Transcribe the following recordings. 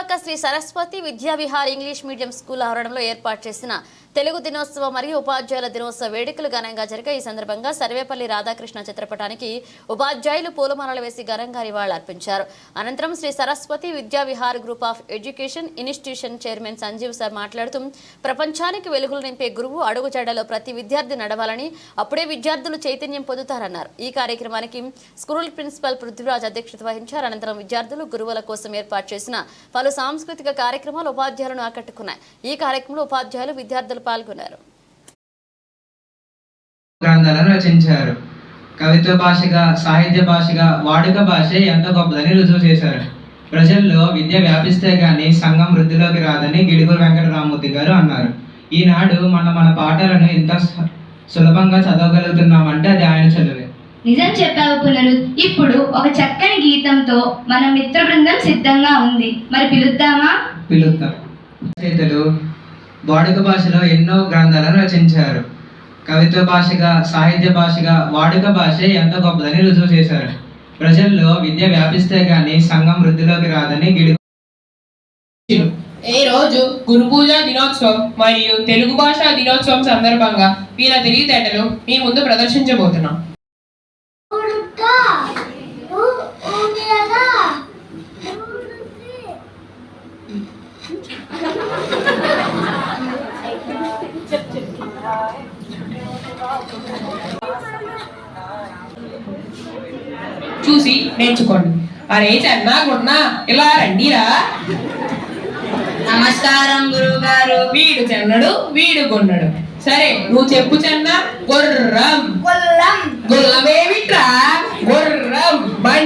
Gajuwaka Shri Saraswati Vidya Vihar English medium school ఆవరణలో ఏర్పాటు చేసిన తెలుగు దినోత్సవం మరియు ఉపాధ్యాయుల దినోత్సవ వేడుకలు ఘనంగా జరిగే ఈ సందర్భంగా సర్వేపల్లి రాధాకృష్ణ చిత్రపటానికి ఉపాధ్యాయులు పూలమాలలు వేసి ఘనంగా నివాళులర్పించారు అనంతరం Shri Saraswati Vidya Vihar group of education institution chairman Sanjeev sir మాట్లాడుతూ ప్రపంచానికి వెలుగులు నింపే గురువు అడుగుజాడలో ప్రతి విద్యార్థి నడవాలని అప్పుడే విద్యార్థులు చైతన్యం పొందుతారన్నారు. ఈ కార్యక్రమానికి స్కూల్ ప్రిన్సిపల్ పృథ్వీరాజ్ అధ్యక్షత వహించారు. అనంతరం విద్యార్థులు గురువుల కోసం ఏర్పాటు చేసిన పలు సాంస్కృతిక కార్యక్రమాలు ఉపాధ్యాయులను ఆకట్టుకున్నాయి. ఈ కార్యక్రమంలో ఉపాధ్యాయులు విద్యార్థులు పాల్గొన్నారు. గ్రంథాలను రచించారు. కవిత్వ భాషగా సాహిత్య భాషగా వాడుక భాష ఎంత గొప్పదని రుజువు చేశారు. ప్రజల్లో విద్య వ్యాపిస్తే గాని సంఘం వృద్ధిలోకి రాదని గిడుగురు వెంకటరామూర్తి గారు అన్నారు. ఈనాడు మన మన పాటలను ఇంత సులభంగా చదవగలుగుతున్నామంటే అది ఆయన చదువే నిజం చెప్పావు పునరు ఇప్పుడు ఒక చక్కని గీతంతో మన మిత్ర బృందం సిద్ధంగా ఉంది. మరి పిలుద్దామా? పిలుద్దాం. రచయితలు వాడుక భాషలో ఎన్నో గ్రంథాలను రచించారు. కవిత్వ భాషగా సాహిత్య భాషగా వాడుక భాష ఎంత గొప్పదని రుజువు చేశారు. ప్రజల్లో విద్య వ్యాపిస్తే గాని సంఘం వృద్ధిలోకి రాదని గిడుగు ఈ రోజు గురు పూజ దినోత్సవం మరియు తెలుగు భాషా దినోత్సవం సందర్భంగా వీళ్ళ తెలివితేటలు మీ ముందు ప్రదర్శించబోతున్నాం. చూసి నేర్చుకోండి. అరే చెన్నా గున్నా ఇలా రండిరా నమస్కారం గురువు గారు వీడు చెన్నడు వీడు కొన్నడు. సరే నువ్వు చెప్పు చెన్న. గుర్రం. గుల్లమేమిట్రా? గుర్రం. బండిరా రండి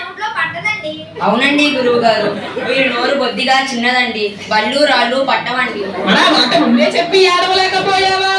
నోట్లో పట్టదండి. అవునండి గురువు గారు వీరి నోరు బొద్దిగా చిన్నదండి. బళ్ళు రాళ్ళు పట్టవండి. మన మాట ముందే చెప్పి ఏడవలేకపోయావా?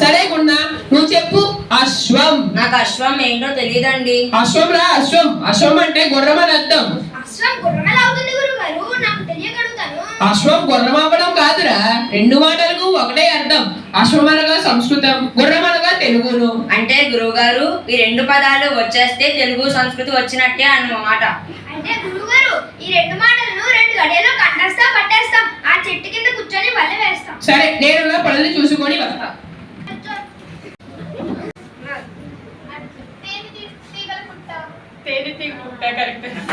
సరే గున్నా నువ్వు చెప్పు. అశ్వం. నాకు అశ్వం ఏంటో తెలియదండి. అశ్వం రా అశ్వం. అశ్వం అంటే గుర్రం అని అర్థం. అశ్వం గుర్రమేలా అవుతుంది గురువు గారు నాకు తెలియగలుగుతాను అశ్వం గుర్రం అవ్వడం కాదురా రెండు మాటలకు ఒకటే అర్థం అశ్వం అనగా సంస్కృతం గుర్రం అనగా తెలుగును అంటే గురువు గారు ఈ రెండు పదాలు వచ్చేస్తే తెలుగు సంస్కృతి వచ్చినట్టే అన్నమాట అంటే గురువు గారు ఈ రెండు మాటలను రెండు గడియలో కంటేస్తా పట్టేస్తాం ఆ చెట్టు కింద కూర్చొని వల్ల వేస్తాం సరే నేను నా పనులు చూసుకొని వస్తా వాడు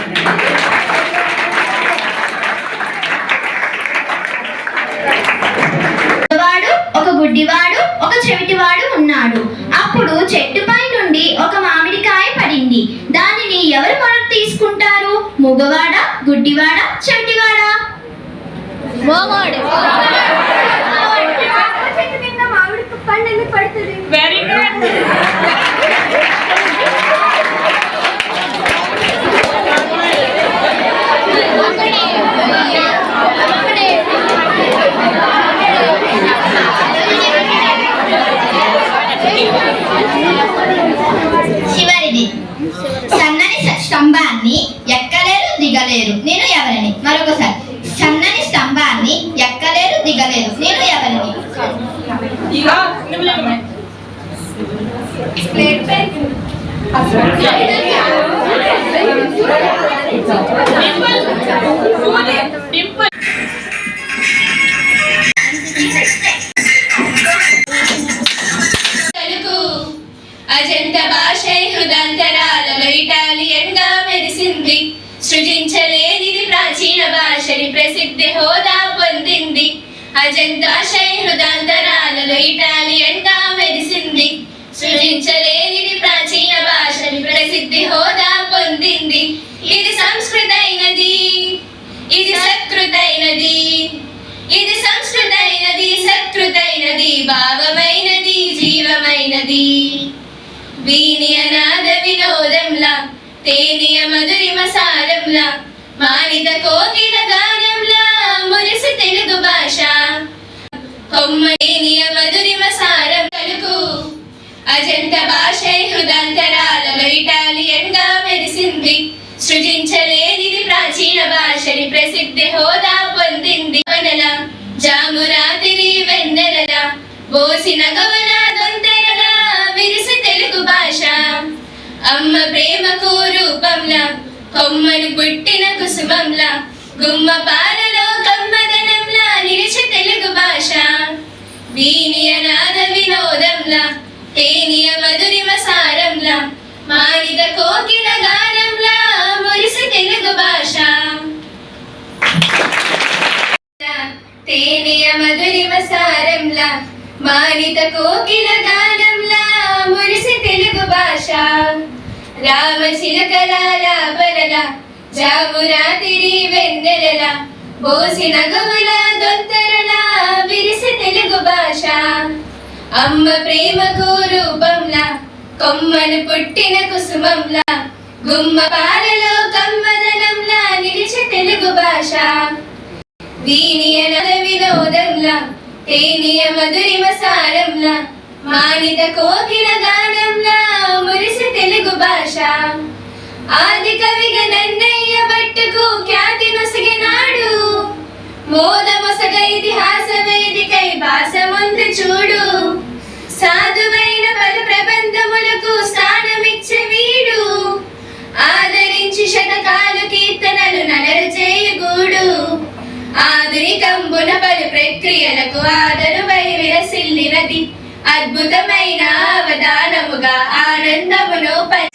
గుడ్డివాడు ఒక చెవిటివాడు ఉన్నాడు. అప్పుడు చెట్టుపై నుండి ఒక మామిడికాయ పడింది. దానిని ఎవరు మొదట తీసుకుంటారు? మూగవాడా గుడ్డివాడా చెవిటివాడా? చెట్టు కింద మామిడి పండు ఎందుకు పడుతుంది? వెరీ గుడ్ అజంత భాషై హృదంతరాలలో ఇటాలియన్గా మెరిసింది. సృజించలేనిది ప్రాచీన భాషని ప్రసిద్ధి హోదా పొందింది. అజంత భాష హృదంతరాలలో ఇటాలియన్గా మెరిసింది సృజించలేనిది ప్రాచీన భాషని ప్రసిద్ధి హోదా పొందింది ఇది సంస్కృతైనది ఇది సత్కృతైనది ఇది సంస్కృతైనది సత్కృతైనది భావమైనది జీవమైనది. వీని అనాద వినోదంలా తేనియ మధురిమ సారంలా మానిత కోకిల గానంలా మురిసి తెలుగు భాష. కొమ్మేనియ మధురిమ సారం కలుకు అజంత భాష హృదంతరాలలో ఇటాలియన్గా మెరిసింది. సృజించలేనిది ప్రాచీన భాషని ప్రసిద్ధి బోసిన గవన దొంతరల విరిసి తెలుగు భాష. అమ్మ ప్రేమకు రూపంలా కొమ్మను పుట్టిన కుసుమంలా గుమ్మ పాలలో కమ్మదనంలా నిలిచి తెలుగు భాష. వీనియ నాద వినోదంలా తేనియ మధురిమ సారంలా మానిద కోకిల మానిత కోకిల గానంలా మురిసి తెలుగు భాష. రామ చిలకలాల బలల జామురాతిరి వెన్నెలల బోసి నగముల దొంతరల విరిసి తెలుగు భాష. అమ్మ ప్రేమకు రూపంలా కొమ్మను పుట్టిన కుసుమంలా గుమ్మ పాలలో కమ్మదనంలా నిలిచి తెలుగు భాష. దీని వినోదంలా తేనియ మధురిమ సారంలా మానిత కోకిల గానంలా మురిసి తెలుగు భాష. ఆది కవిగా నన్నయ్య బట్టుకు ఖ్యాతి నొసగినాడు. మోద మొసగైది ఆధునికంబున పలు ప్రక్రియలకు ఆదరువై విరసిల్లినది అద్భుతమైన అవధానముగా ఆనందమును పరి